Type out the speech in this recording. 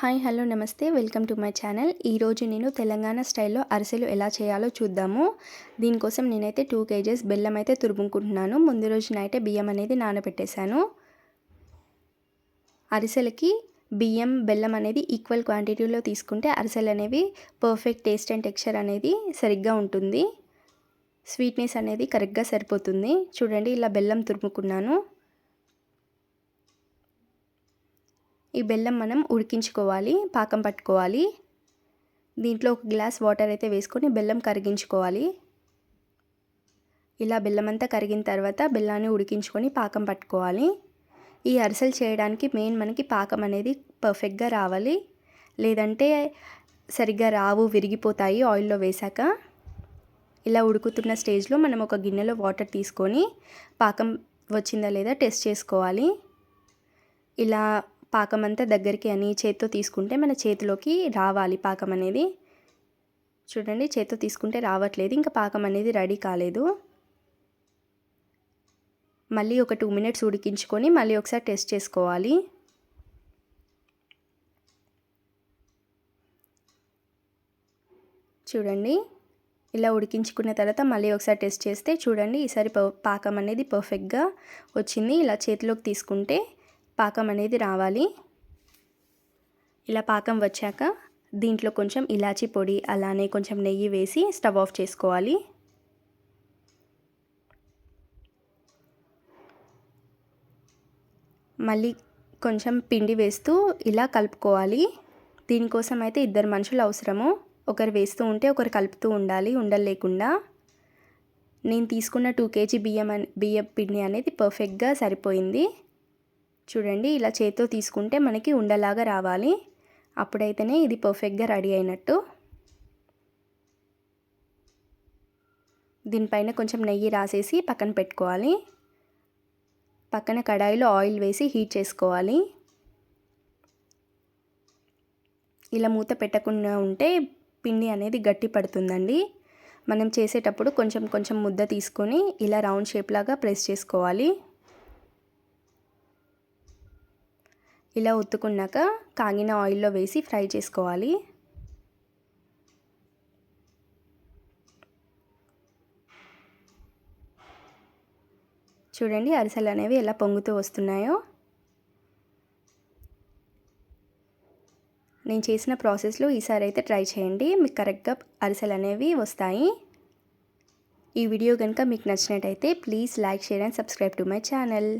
Hi hello namaste. Welcome to my channel. ఈరోజు నేను తెలంగాణ స్టైల్లో అరిసెలు ఎలా చేయాలో చూద్దాము. దీనికోసం నేనైతే టూ కేజెస్ బెల్లం అయితే తురుముకుంటున్నాను. ముందు రోజు నైటే బియ్యం అనేది నానబెట్టేశాను. అరిసెలకి బియ్యం బెల్లం అనేది ఈక్వల్ క్వాంటిటీలో తీసుకుంటే అరిసెలు అనేవి పర్ఫెక్ట్ టేస్ట్ అండ్ టెక్స్చర్ అనేది సరిగ్గా ఉంటుంది. స్వీట్నెస్ అనేది కరెక్ట్గా సరిపోతుంది. చూడండి ఇలా బెల్లం తురుముకున్నాను. ఈ బెల్లం మనం ఉడికించుకోవాలి పాకం పట్టుకోవాలి. దీంట్లో ఒక గ్లాస్ వాటర్ అయితే వేసుకొని బెల్లం కరిగించుకోవాలి. ఇలా బెల్లం అంతా కరిగిన తర్వాత బెల్లాన్ని ఉడికించుకొని పాకం పట్టుకోవాలి. ఈ అరిసెలు చేయడానికి మెయిన్ మనకి పాకం అనేది పర్ఫెక్ట్గా రావాలి. లేదంటే సరిగ్గా రావు విరిగిపోతాయి ఆయిల్లో వేశాక. ఇలా ఉడుకుతున్న స్టేజ్లో మనం ఒక గిన్నెలో వాటర్ తీసుకొని పాకం వచ్చిందా లేదా టెస్ట్ చేసుకోవాలి. ఇలా పాకం అంతా దగ్గరికి అని చేత్తో తీసుకుంటే మన చేతిలోకి రావాలి పాకం అనేది. చూడండి చేత్తో తీసుకుంటే రావట్లేదు. ఇంకా పాకం అనేది రెడీ కాలేదు. మళ్ళీ ఒక టూ మినిట్స్ ఉడికించుకొని మళ్ళీ ఒకసారి టెస్ట్ చేసుకోవాలి. చూడండి ఇలా ఉడికించుకున్న తర్వాత మళ్ళీ ఒకసారి టెస్ట్ చేస్తే చూడండి ఈసారి పాకం అనేది పర్ఫెక్ట్గా వచ్చింది. ఇలా చేతిలోకి తీసుకుంటే పాకం అనేది రావాలి. ఇలా పాకం వచ్చాక దీంట్లో కొంచెం ఇలాచీ పొడి అలానే కొంచెం నెయ్యి వేసి స్టవ్ ఆఫ్ చేసుకోవాలి. మళ్ళీ కొంచెం పిండి వేస్తూ ఇలా కలుపుకోవాలి. దీనికోసం అయితే ఇద్దరు మనుషులు అవసరము. ఒకరు వేస్తూ ఉంటే ఒకరు కలుపుతూ ఉండాలి ఉండలేకుండా. నేను తీసుకున్న టూ కేజీ బియ్యం బియ్యం పిండి అనేది పర్ఫెక్ట్గా సరిపోయింది. చూడండి ఇలా చేతితో తీసుకుంటే మనకి ఉండలాగా రావాలి. అప్పుడైతేనే ఇది పర్ఫెక్ట్గా రెడీ అయినట్టు. దీనిపైన కొంచెం నెయ్యి రాసేసి పక్కన పెట్టుకోవాలి. పక్కన కడాయిలో ఆయిల్ వేసి హీట్ చేసుకోవాలి. ఇలా మూత పెట్టకుండా ఉంటే పిండి అనేది గట్టి పడుతుందండి. మనం చేసేటప్పుడు కొంచెం కొంచెం ముద్ద తీసుకొని ఇలా రౌండ్ షేప్ లాగా ప్రెస్ చేసుకోవాలి. ఇలా ఉత్తుకున్నాక కాగిన ఆయిల్లో వేసి ఫ్రై చేసుకోవాలి. చూడండి అరిసెలు అనేవి ఎలా పొంగుతూ వస్తున్నాయో. నేను చేసిన ప్రాసెస్లో ఈసారి అయితే ట్రై చేయండి. మీకు కరెక్ట్గా అరిసెలు అనేవి వస్తాయి. ఈ వీడియో కనుక మీకు నచ్చినట్టయితే please like share and subscribe to my channel.